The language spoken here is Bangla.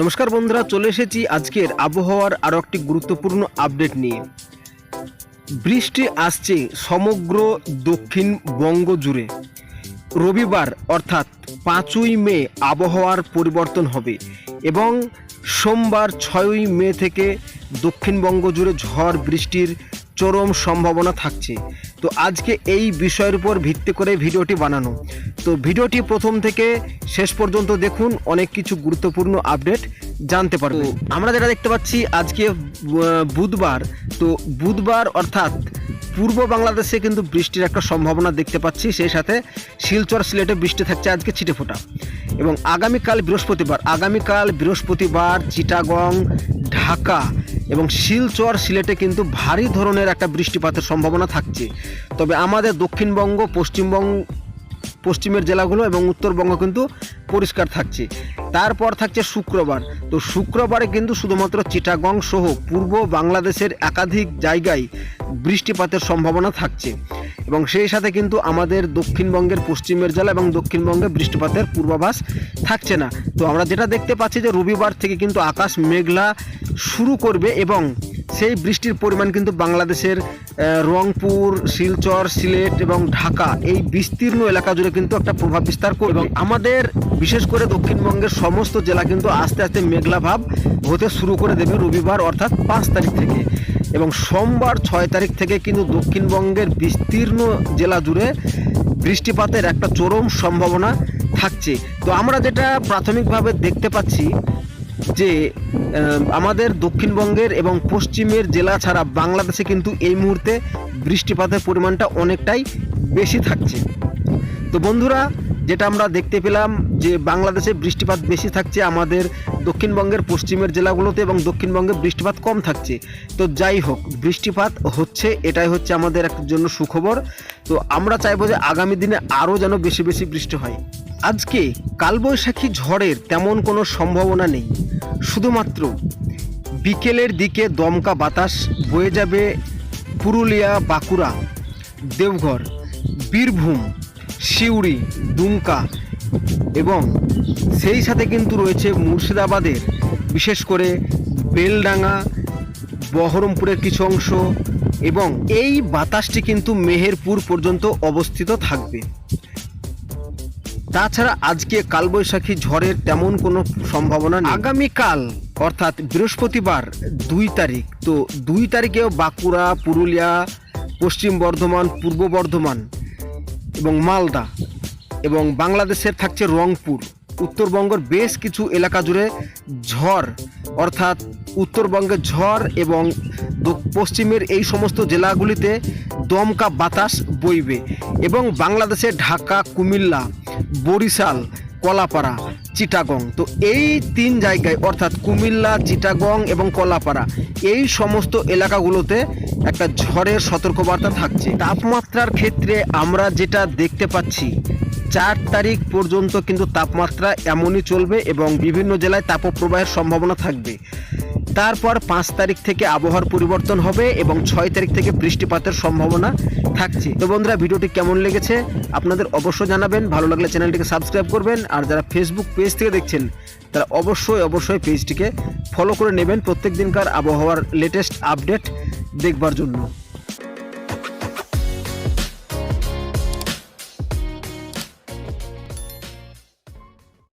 নমস্কার বন্ধুরা, চলে এসেছি আজকের আবহাওয়ার আরও একটি গুরুত্বপূর্ণ আপডেট নিয়ে। বৃষ্টি আসছে সমগ্র দক্ষিণবঙ্গ জুড়ে রবিবার, অর্থাৎ পাঁচই মে, আবহাওয়ার পরিবর্তন হবে এবং সোমবার ছয়ই মে থেকে দক্ষিণবঙ্গ জুড়ে ঝড় বৃষ্টির চরম সম্ভাবনা থাকছে। তো আজকে এই বিষয়ের উপর ভিত্তি করে ভিডিওটি বানানো। তো ভিডিওটি প্রথম থেকে শেষ পর্যন্ত দেখুন, অনেক কিছু গুরুত্বপূর্ণ আপডেট জানতে পারব আমরা যেটা দেখতে পাচ্ছি, আজকে বুধবার, তো বুধবার অর্থাৎ পূর্ব বাংলাদেশে কিন্তু বৃষ্টির একটা সম্ভাবনা দেখতে পাচ্ছি, সেই সাথে শিলচর সিলেটে বৃষ্টি থাকছে আজকে ছিটেফোঁটা এবং আগামীকাল বৃহস্পতিবার আগামীকাল বৃহস্পতিবার, চিটাগং, ঢাকা এবং শিলচর সিলেটে কিন্তু ভারী ধরনের একটা বৃষ্টিপাতের সম্ভাবনা থাকছে। তবে আমাদের দক্ষিণবঙ্গ, পশ্চিমবঙ্গ, পশ্চিমের জেলাগুলো এবং উত্তরবঙ্গ কিন্তু পরিষ্কার থাকছে। তারপর থাকছে শুক্রবার। তো শুক্রবারে কিন্তু শুধুমাত্র চিটাগং সহ পূর্ব বাংলাদেশের একাধিক জায়গায় বৃষ্টিপাতের সম্ভাবনা থাকছে। এবং সেই সাথে কিন্তু আমাদের দক্ষিণবঙ্গের পশ্চিমের জেলা এবং দক্ষিণবঙ্গে বৃষ্টিপাতের পূর্বাভাস থাকছে না। তো আমরা যেটা দেখতে পাচ্ছি যে রবিবার থেকে কিন্তু আকাশ মেঘলা শুরু করবে এবং সেই বৃষ্টির পরিমাণ কিন্তু বাংলাদেশের রংপুর, শিলচর, সিলেট এবং ঢাকা এই বিস্তীর্ণ এলাকা জুড়ে কিন্তু একটা প্রভাব বিস্তার করবে। এবং আমাদের, বিশেষ করে দক্ষিণবঙ্গের সমস্ত জেলা কিন্তু আস্তে আস্তে মেঘলা ভাব হতে শুরু করে দেবে রবিবার অর্থাৎ পাঁচ তারিখ থেকে। এবং সোমবার ছয় তারিখ থেকে কিন্তু দক্ষিণবঙ্গের বিস্তীর্ণ জেলা জুড়ে বৃষ্টিপাতের একটা চরম সম্ভাবনা থাকছে। তো আমরা যেটা প্রাথমিকভাবে দেখতে পাচ্ছি যে আমাদের দক্ষিণবঙ্গের এবং পশ্চিমের জেলা ছাড়া বাংলাদেশে কিন্তু এই মুহূর্তে বৃষ্টিপাতের পরিমাণটা অনেকটাই বেশি থাকছে। তো বন্ধুরা যেটা আমরা দেখতে পেলাম যে বাংলাদেশে বৃষ্টিপাত বেশি থাকছে, আমাদের দক্ষিণবঙ্গের পশ্চিমের জেলাগুলোতে এবং দক্ষিণবঙ্গে বৃষ্টিপাত কম থাকছে। তো যাই হোক, বৃষ্টিপাত হচ্ছে, এটাই হচ্ছে আমাদের একটা জন্য সুখবর। তো আমরা চাইব যে আগামী দিনে আরও যেন বেশি বেশি বৃষ্টি হয়। আজকে কালবৈশাখী ঝড়ের তেমন কোনো সম্ভাবনা নেই। শুধুমাত্র বিকেলের দিকে দমকা বাতাস বয়ে যাবে পুরুলিয়া, বাঁকুড়া, দেওঘর, বীরভূম সিউড়ি দুমকা এবং সেই সাথে কিন্তু রয়েছে মুর্শিদাবাদের, বিশেষ করে বেলডাঙ্গা, বহরমপুরের কিছু অংশ এবং এই বাতাসটি কিন্তু মেহেরপুর পর্যন্ত অবস্থিত থাকবে। তাছাড়া আজকে কালবৈশাখী ঝড়ের তেমন কোনো সম্ভাবনা নেই। আগামীকাল, অর্থাৎ বৃহস্পতিবার দুই তারিখ, তো দুই তারিখেও বাঁকুড়া, পুরুলিয়া, পশ্চিম বর্ধমান, পূর্ব বর্ধমান এবং মালদা এবং বাংলাদেশের থাকছে রংপুর। উত্তরবঙ্গের বেশ কিছু এলাকা জুড়ে ঝড়, অর্থাৎ উত্তরবঙ্গের ঝড় এবং পশ্চিমের এই সমস্ত জেলাগুলিতে দমকা বাতাস বইবে এবং বাংলাদেশে ঢাকা, কুমিল্লা, বরিশাল, কলাপাড়া, চিটাগং। তো এই তিন জায়গায়, অর্থাৎ কুমিল্লা, চিটাগং এবং কলাপাড়া, এই সমস্ত এলাকাগুলোতে একটা ঝড়ের সতর্কবার্তা থাকছে। তাপমাত্রার ক্ষেত্রে আমরা যেটা দেখতে পাচ্ছি, চার তারিখ পর্যন্ত কিন্তু তাপমাত্রা এমনই চলবে এবং বিভিন্ন জেলায় তাপপ্রবাহের সম্ভাবনা থাকবে। তারপর পাঁচ তারিখ থেকে আবহাওয়ার পরিবর্তন হবে এবং ছয় তারিখ থেকে বৃষ্টিপাতের সম্ভাবনা থাকছে। তো বন্ধুরা, ভিডিওটি কেমন লেগেছে আপনাদের অবশ্যই জানাবেন। ভালো লাগলে চ্যানেলটিকে সাবস্ক্রাইব করবেন। আর যারা ফেসবুক পেজ থেকে দেখছেন, তারা অবশ্যই অবশ্যই পেজটিকে ফলো করে নেবেন। প্রত্যেক দিনকার আবহাওয়ার লেটেস্ট আপডেট দেখবার জন্য।